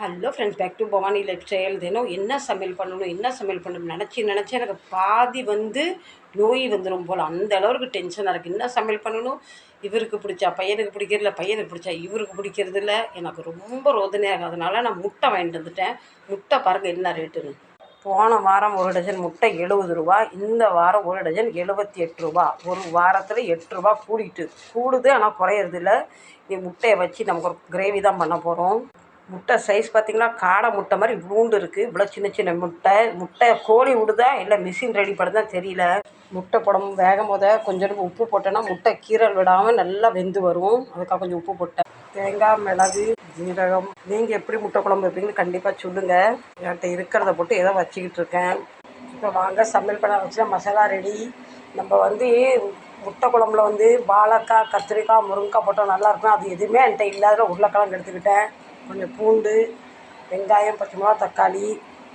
Hello friends back to Bhavani lifestyle தினம் என்ன சமையல் பண்ணணும் என்ன சமையல் பண்ணணும் நினச்சி நினச்சி எனக்கு பாதி வந்து நோய் வந்துடும் போல். அந்த அளவுக்கு டென்ஷனாக இருக்குது என்ன சமையல் பண்ணணும்? இவருக்கு பிடிச்சா பையனுக்கு பிடிக்கிறதில்ல பையனுக்கு பிடிச்சா இவருக்கு பிடிக்கிறது இல்லை எனக்கு ரொம்ப ரோதனையாக அதனால் நான் முட்டை வாங்கிட்டு வந்துட்டேன். முட்டை பாருங்கள் என்ன ரேட்டுன்னு போன வாரம் ஒரு டஜன் முட்டை எழுபது ரூபா இந்த வாரம் ஒரு டஜன் எழுபத்தி எட்டு ரூபா. ஒரு வாரத்தில் எட்டு ரூபா கூடிட்டு கூடுது ஆனால் குறையறதில்ல. இந்த முட்டையை வச்சு நமக்கு ஒரு கிரேவி தான் பண்ண போகிறோம் முட்டை சைஸ் பார்த்திங்கன்னா காடை முட்டை மாதிரி இவ்வளோண்டு இருக்குது இவ்வளோ சின்ன சின்ன முட்டை. முட்டை கோழி விடுதா இல்லை மிஷின் ரெடி பண்ணுதா தெரியல. முட்டை புடம் வேகும் போத கொஞ்சம் உப்பு போட்டேன்னா முட்டை கீரல் விடாமல் நல்லா வெந்து வரும். அதுக்காக கொஞ்சம் உப்பு போட்டேன். தேங்காய் மிளகு ஜீரகம். நீங்கள் எப்படி முட்டை குழம்பு வைப்பீங்கன்னு கண்டிப்பாக சொல்லுங்கள் என்கிட்ட இருக்கிறத போட்டு ஏதோ வச்சுக்கிட்டு இருக்கேன். இப்போ வாங்க சமையல் பண்ண வச்சுனா மசாலா ரெடி நம்ம வந்து முட்டை குழம்புல வந்து வாழைக்காய் கத்திரிக்காய் முருங்கைக்காய் போட்டால் நல்லாயிருக்கும் அது எதுவுமே என்கிட்ட இல்லாத உருளைக்கிழங்கு எடுத்துக்கிட்டேன். கொஞ்சம் பூண்டு வெங்காயம் பச்சை மிளகா தக்காளி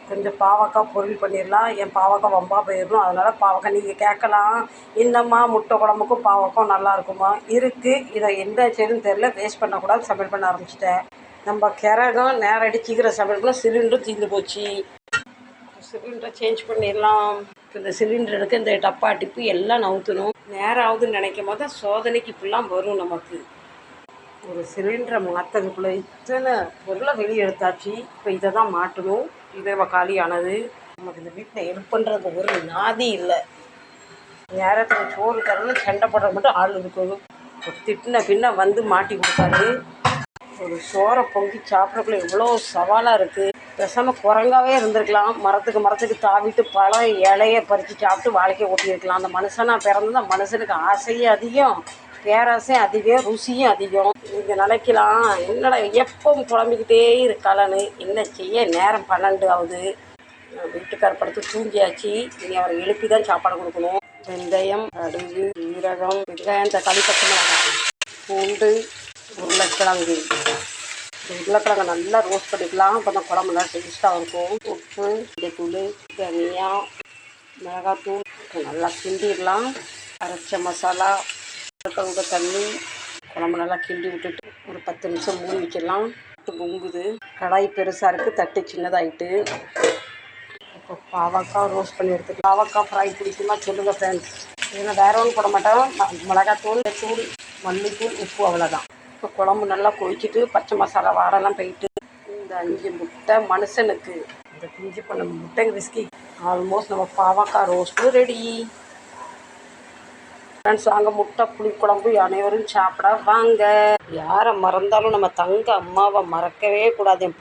கொஞ்சம் பாவக்காய் பொரியல் பண்ணிடலாம் என் பாவக்காய் வம்பா போயிடணும் அதனால் பாவக்காய் நீங்கள் கேட்கலாம். என்னம்மா முட்டை குழம்புக்கும் பாவக்காய் நல்லா இருக்குமா? இருக்குது இதை எந்த செய்யணும்னு தெரில வேஸ்ட் பண்ணக்கூடாது. சமையல் பண்ண ஆரம்பிச்சிட்டேன். நம்ம கிரகம் நேரடி சீக்கிரம் சமையல் பண்ண சிலிண்டரும் தீர்ந்து போச்சு சிலிண்டரை சேஞ்ச் பண்ணிடலாம் இப்போ இந்த சிலிண்டருக்கு இந்த டப்பா டிப்பு எல்லாம் நவுத்தணும். நேரம் ஆகுதுன்னு நினைக்கும் போது சோதனைக்கு இப்படிலாம் வரும் நமக்கு. ஒரு சிலிண்டரை மாற்றுறதுக்குள்ளே இத்தனை பொருளை வெளியே எடுத்தாச்சு இப்போ இதை தான் மாட்டணும். இதே காலியானது. நமக்கு இந்த வீட்டில் ஹெல்ப் பண்ணுறது ஒரு நாதி இல்லை. நேரத்தில் சோறு தரணும் சண்டை போடுற மட்டும் ஆள் இருக்குது ஒரு திட்டின பின்ன வந்து மாட்டி கொடுத்தாரு. ஒரு சோறை பொங்கி சாப்பிட்றதுக்குள்ள எவ்வளோ சவாலாக இருக்குது பேசாமல் குரங்காவே இருந்திருக்கலாம். மரத்துக்கு மரத்துக்கு தாவிட்டு பல இலையை பறித்து சாப்பிட்டு வாழ்க்கையை ஓட்டியிருக்கலாம். அந்த மனுஷனாக பிறந்தது அந்த மனுஷனுக்கு ஆசையே அதிகம். பேராசையும் அதிகம் ருசியும் அதிகம். நீங்கள் நினைக்கலாம். என்னடா எப்பவும் புலம்பிக்கிட்டே இருக்காளான்னு. என்ன செய்ய? நேரம் பன்னெண்டு ஆகுது. வீட்டுக்கார படுத்து தூங்கியாச்சு. இனி அவரை எழுப்பி தான் சாப்பாடு கொடுக்கணும். வெந்தயம் கடுகு ஈரகம் வெங்காயம் தக்காளி பச்சை மிளகாய். பூண்டு உருளைக்கிழங்கு. உருளைக்கிழங்கு நல்லா ரோஸ்ட் பண்ணிக்கலாம். அப்போ தான் குழம்பு நல்லா டேஸ்ட்டாக இருக்கும். உப்பு தூள் தனியா மிளகாத்தூள். நல்லா கிண்டிடலாம். அரைச்ச மசாலா கவுக தண்ணி குழம்பு நல்லா கிண்டி விட்டுட்டு ஒரு பத்து நிமிஷம் மூடி வச்சிடலாம் பொங்குது கடாய் பெருசாக இருக்குது தட்டு சின்னதாகிட்டு இப்போ பாவக்காய் ரோஸ்ட் பண்ணி எடுத்துக்கலாம். பாவக்காய் ஃப்ரை பிடிக்குமா சொல்லுங்கள் ஃப்ரெண்ட்ஸ் இதில் வேற ஒன்றும் போட மாட்டோம். ம- மிளகாத்தூள் தூள் மல்லித்தூள் உப்பு அவ்வளோதான் இப்போ குழம்பு நல்லா கொதிச்சிட்டு பச்சை மசாலா வாடெல்லாம் போயிட்டு இந்த அஞ்சு முட்டை மனுஷனுக்கு. இந்த பிஞ்சு பண்ண முட்டை விஸ்கி ஆல்மோஸ்ட் நம்ம பாவக்காய் ரோஸ்ட்டும் ரெடி ஃப்ரெண்ட்ஸ் வாங்க. முட்டை புளிக்குழம்பு அனைவரும் சாப்பிட. வாங்க. யாரை மறந்தாலும் நம்ம தங்க அம்மாவை மறக்கவே கூடாது.